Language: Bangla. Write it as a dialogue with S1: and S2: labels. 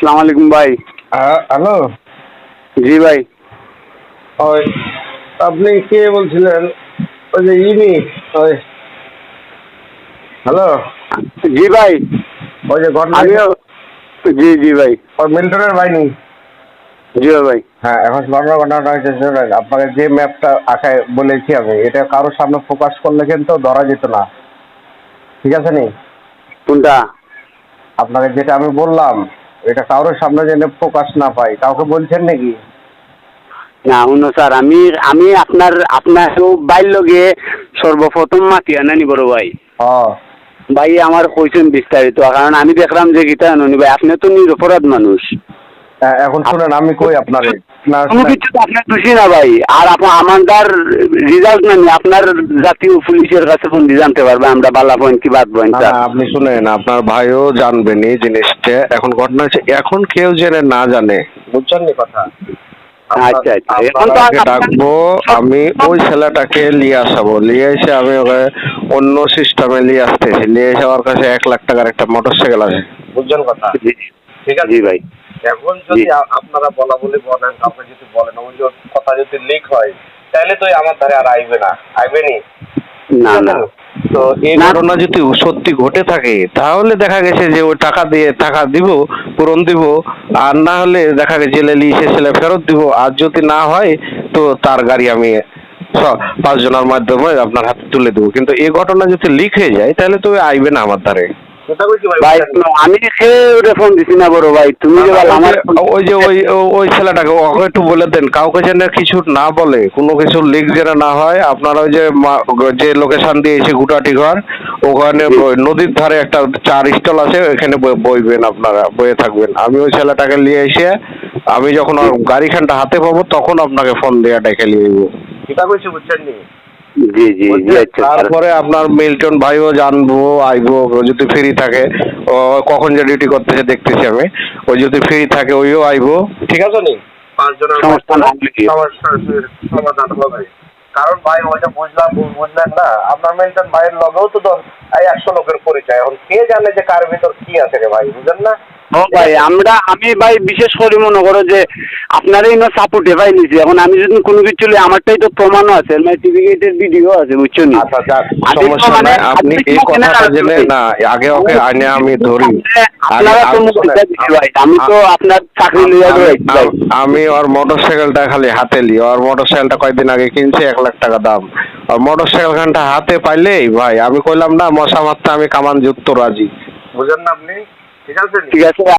S1: সালাম আলাইকুম ভাই।
S2: হ্যালো?
S1: জি ভাই।
S2: ওই আপনি কে বলছিলেন? ওই যে ইনি ওই। হ্যালো?
S1: জি ভাই।
S2: ওই যে ঘটনা
S1: জি জি ভাই।
S2: ওই মিল্টনের বাহিনী
S1: জি ভাই
S2: হ্যাঁ এখন ঘটনা ঘটনাটা শুনুন, আপনাকে যে ম্যাপটা আঁকায় বলেছি আমি এটা কারোর সামনে ফোকাস করলে কিন্তু ধরা যেত না। ঠিক আছে নি?
S1: কোনটা?
S2: আপনাকে যেটা আমি বললাম এটা কারোর সামনে যেন ফোকাস না পাই কাউকে বলছেন নাকি?
S1: না শুনো স্যার আমি আমি আপনার আপনার বাইর লগে সর্বপ্রথম মাতি আনানি বড় ভাই। ভাই আমার কইছেন বিস্তারিত কারণ আমি দেখলাম যে গীতা আননি ভাই আপনি তো নিরপরাধ মানুষ।
S2: হ্যাঁ, এখন শুনেন আমি কই আপনারে।
S1: কোনো কিছু আপনার দোষী না ভাই। আর আপনি আমাদের রেজাল্ট না নিয়ে আপনার জাতীয় পুলিশের কাছে ফোন দিয়ে জানতে পারবে আমরা বালা পয়েন্ট কি বাদ পয়েন্ট
S2: আপনি শুনেন আপনার ভাইও জানবেন এই জিনিসটা। এখন ঘটনা হচ্ছে এখন কেউ জেনে না জানে। বুঝছেন নি কথা?
S1: আচ্ছা আচ্ছা। এখন তো
S2: ডাকবো আমি ওই ছেলেটাকে নিয়ে আসাবো। নিয়ে এসে আমি ওকে অন্য সিস্টেমে নিয়ে আসতেছি। নিয়ে এসে আমার কাছে এক লাখ টাকার একটা মোটর সাইকেল আছে। বুঝছেন কথা? ঠিক আছে?
S1: জি ভাই।
S2: এখন যদি আপনারা বলা বলি বলেন আপনি যদি বলেন ওই যে কথা যদি লিক হয় তাহলে তো আমার ধারে আর আইবে না আইবে নি?
S1: না না।
S2: তো এই ঘটনা যদি সত্যি ঘটে থাকে তাহলে দেখা গেছে যে ওই টাকা দিয়ে টাকা দিব পূরণ দিব আর না হলে দেখা গেছে জেলে লিসে ছেলে ফেরত দিব। আর যদি না হয় তো তার গাড়ি আমি স- পাঁচজনের মাধ্যমে আপনার হাতে তুলে দেবো। কিন্তু এই ঘটনা যদি লিক হয়ে যায় তাহলে তো আইবে না আমার ধারে।
S1: ভাই? আমি খেয়ে ফোন দিছি না বড় ভাই। তুমি যে আমার
S2: ওই যে ওই ওই ছেলেটাকে ওকে একটু বলে দেন। কাউকে যেন কিছু না বলে কোনো কিছু লিক যেন না হয় আপনার ওই যে যে লোকেশন দিয়েছে গুটাটি ঘর ওখানে নদীর ধারে একটা চার স্টল আছে ওখানে বইবেন আপনারা বয়ে থাকবেন। আমি ওই ছেলেটাকে নিয়ে এসে আমি যখন গাড়িখানটা হাতে পাবো তখন আপনাকে ফোন দেওয়া ডেকে নিয়ে যাব। এটা কইছি বুঝছেন নি?
S1: জি জি জি আচ্ছা স্যার।
S2: তারপরে আপনার মিল্টন ভাইও জানব আইবো ও যদি ফ্রি থাকে ও কখন যে ডিউটি করতেছে দেখতেছি আমি। ও যদি ফ্রি থাকে ওইও আইবো। ঠিক আছে নি? সমাধান হবে। কারণ ভাই ওইটা বুঝলাম বুঝলেন না আপনার মিল্টন ভাইয়ের লগেও তো এই একশো লোকের পরিচয়। এখন কে জানে যে কার ভিতর কি আছে রে ভাই বুঝলেন না?
S1: ও ভাই আমরা আমি ভাই বিশেষ করে মনে করো যে আপনারই না সাপোর্টে ভাই নিছি। এখন আমি যদি কোনো কিছু লই আমারটাই তো প্রমাণও আছে সার্টিফিকেটের ভিডিও আছে বুঝছ নি?
S2: আচ্ছা
S1: আমি তো
S2: সমস্যা
S1: মানে
S2: নাই। আপনি এই কথাটা জেনে না আগে ওকে আইনে আমি ধরি।
S1: আপনারা তো
S2: শোনেন,
S1: ভাই আমি তো আপনার চাকরি ভাই
S2: আম- আমি ওর মোটরসাইকেলটা খালি হাতে লি। ওর মোটরসাইকেলটা কয়েকদিন আগে কিনছে? এক লাখ টাকা দাম। আর মোটরসাইকেল খানটা হাতে পাইলেই ভাই আমি কইলাম না মশা মারতে আমি কামান যুক্ত রাজি। বুঝেন না আপনি? ঠিক আছে?
S1: ঠিক আছে